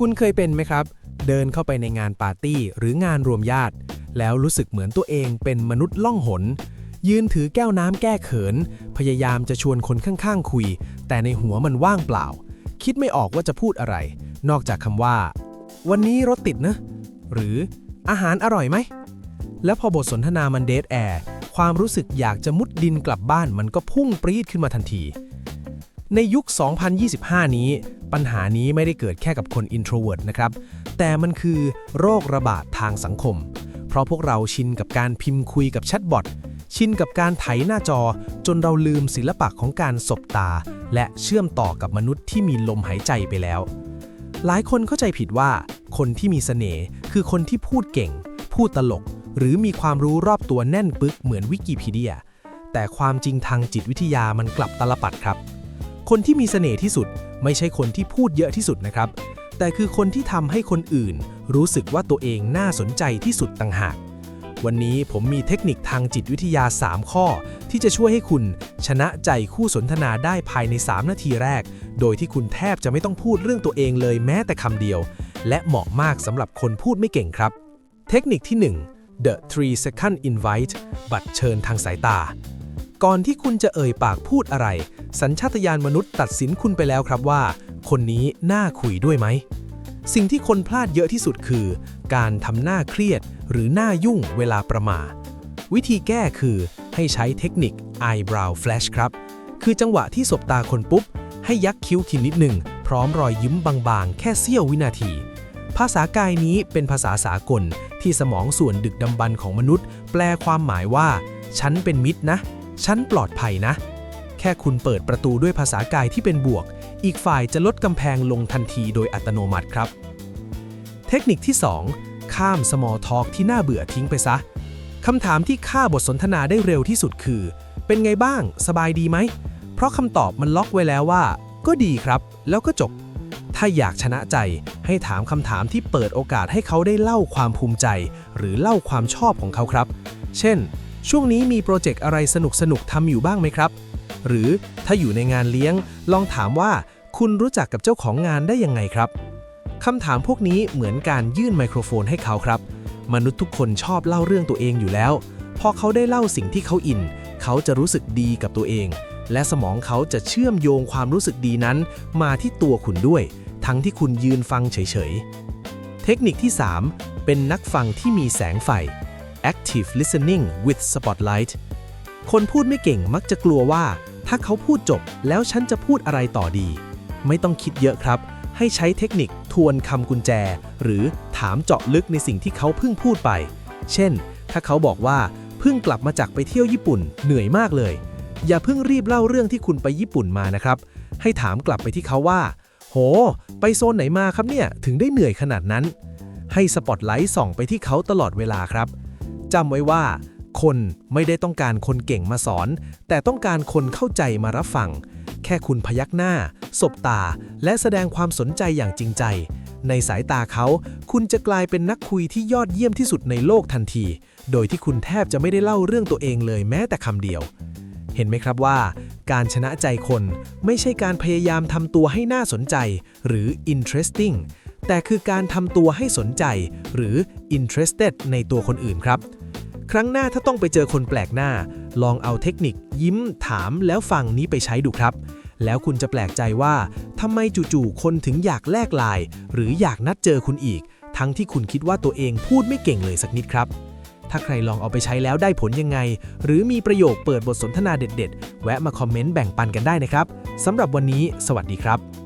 คุณเคยเป็นไหมครับ เดินเข้าไปในงานปาร์ตี้หรืองานรวมญาติ แล้วรู้สึกเหมือนตัวเองเป็นมนุษย์ล่องหน ยืนถือแก้วน้ำแก้เขิน พยายามจะชวนคนข้างๆ คุย แต่ในหัวมันว่างเปล่า คิดไม่ออกว่าจะพูดอะไร นอกจากคำว่า วันนี้รถติดนะ หรืออาหารอร่อยไหม แล้วพอบทสนทนามันเดทแอร์ความรู้สึกอยากจะมุดดินกลับบ้านมันก็พุ่งปรี๊ดขึ้นมาทันที ในยุค 2025 นี้ ปัญหานี้ไม่ได้เกิดแค่กับคน introvert นะครับ แต่มันคือโรคระบาดทางสังคม เพราะพวกเราชินกับการพิมพ์คุยกับแชทบอท ชินกับการไถหน้าจอจนเราลืมศิลปะของการสบตา และเชื่อมต่อกับมนุษย์ที่มีลมหายใจไปแล้ว หลายคนเข้าใจผิดว่า คนที่มีเสน่ห์คือคนที่พูดเก่ง พูดตลก หรือมีความรู้รอบตัวแน่นปึกเหมือนวิกิพีเดีย แต่ความจริงทางจิตวิทยามันกลับตลปัดครับ คนที่มีเสน่ห์ที่สุด ไม่ใช่คนที่พูดเยอะที่สุดนะครับ แต่คือคนที่ทำให้คนอื่น รู้สึกว่าตัวเองน่าสนใจที่สุดต่างหาก วันนี้ผมมีเทคนิคทางจิตวิทยา 3 ข้อ ที่จะช่วยให้คุณชนะใจคู่สนทนาได้ภายใน 3 นาทีแรก โดยที่คุณแทบจะไม่ต้องพูดเรื่องตัวเองเลยแม้แต่คำเดียว และเหมาะมากสำหรับคนพูดไม่เก่งครับ เทคนิคที่ 1 the 3 second invite บัตรเชิญทางสายตา ก่อนที่คุณจะเอ่ยปากพูดอะไร สัญชาตญาณมนุษย์ตัดสินคุณไปแล้วครับว่า คนนี้น่าคุยด้วยไหม สิ่งที่คนพลาดเยอะที่สุดคือ การทำหน้าเครียดหรือหน้ายุ่งเวลาประมา วิธีแก้คือให้ใช้เทคนิค eyebrow flash ครับ คือจังหวะที่สบตาคนปุ๊บ ให้ยักคิ้วคินนิดหนึ่ง พร้อมรอยยิ้มบางๆ แค่เสี้ยววินาที ภาษากายนี้เป็นภาษาสากลที่สมองส่วนดึกดำบรรของมนุษย์ แปลความหมายว่า ฉันเป็นมิตรนะ ฉันปลอดภัยนะ ค่คุณเปิดประตูด้วยภาษากายที่เป็นบวก อีกฝ่ายจะลดกำแพงลงทันทีโดยอัตโนมัติครับ เทคนิคที่ 2 ข้าม small talk ที่น่าเบื่อทิ้งไปซะคำถามที่ฆ่าบทสนทนาได้เร็วที่สุดคือ เป็นไงบ้าง สบายดีไหม เพราะคำตอบมันล็อกไว้แล้วว่า ก็ดีครับ แล้วก็จบ ถ้าอยากชนะใจ ให้ถามคำถามที่เปิดโอกาสให้เขาได้เล่าความภูมิใจ หรือเล่าความชอบของเขาครับ เช่น ช่วงนี้มีโปรเจกต์อะไรสนุกสนุกๆทำอยู่บ้างไหมครับ หรือถ้าอยู่ในงานเลี้ยง ลองถามว่าคุณรู้จักกับเจ้าของงานได้ยังไงครับคำถามพวกนี้เหมือนการยื่นไมโครโฟนให้เขาครับ มนุษย์ทุกคนชอบเล่าเรื่องตัวเองอยู่แล้ว พอเขาได้เล่าสิ่งที่เขาอิน เขาจะรู้สึกดีกับตัวเอง และสมองเขาจะเชื่อมโยงความรู้สึกดีนั้น มาที่ตัวคุณด้วย ทั้งที่คุณยืนฟังเฉยๆ เทคนิคที่ 3 เป็นนักฟังที่มีแสงไฟ active listening with spotlight คนพูดไม่เก่งมักจะกลัวว่า ถ้าเขาพูดจบแล้วฉันจะพูดอะไรต่อดี ไม่ต้องคิดเยอะครับ ให้ใช้เทคนิคทวนคำกุญแจ หรือถามเจาะลึกในสิ่งที่เขาเพิ่งพูดไป เช่น ถ้าเขาบอกว่าเพิ่งกลับมาจากไปเที่ยวญี่ปุ่นเหนื่อยมากเลย อย่าเพิ่งรีบเล่าเรื่องที่คุณไปญี่ปุ่นมานะครับ ให้ถามกลับไปที่เขาว่า โห ไปโซนไหนมาครับเนี่ยถึงได้เหนื่อยขนาดนั้น ให้สปอตไลท์ส่องไปที่เขาตลอดเวลาครับ จำไว้ว่า คนไม่ได้ต้องการคนเก่งมาสอน แต่ต้องการคนเข้าใจมารับฟัง แค่คุณพยักหน้า สบตา และแสดงความสนใจอย่างจริงใจ ในสายตาเขา คุณจะกลายเป็นนักคุยที่ยอดเยี่ยมที่สุดในโลกทันที โดยที่คุณแทบจะไม่ได้เล่าเรื่องตัวเองเลยแม้แต่คำเดียว เห็นไหมครับว่า การชนะใจคนไม่ใช่การพยายามทำตัวให้น่าสนใจ หรือ interesting แต่คือการทำตัวให้สนใจหรือ interested ในตัวคนอื่นครับ ครั้งหน้าถ้าต้องไปเจอคนแปลกหน้า ลองเอาเทคนิคยิ้มถามแล้วฟังนี้ไปใช้ดูครับ แล้วคุณจะแปลกใจว่าทำไมจู่ๆคนถึงอยากแลกลน์หรืออยากนัดเจอคุณอีก ทั้งที่คุณคิดว่าตัวเองพูดไม่เก่งเลยสักนิดครับถ้าใครลองเอาไปใช้แล้วได้ผลยังไง หรือมีประโยคเปิดบทสนทนาเด็ด ๆ แวะมาคอมเมนต์แบ่งปันกันได้นะครับ สำหรับวันนี้ สวัสดีครับ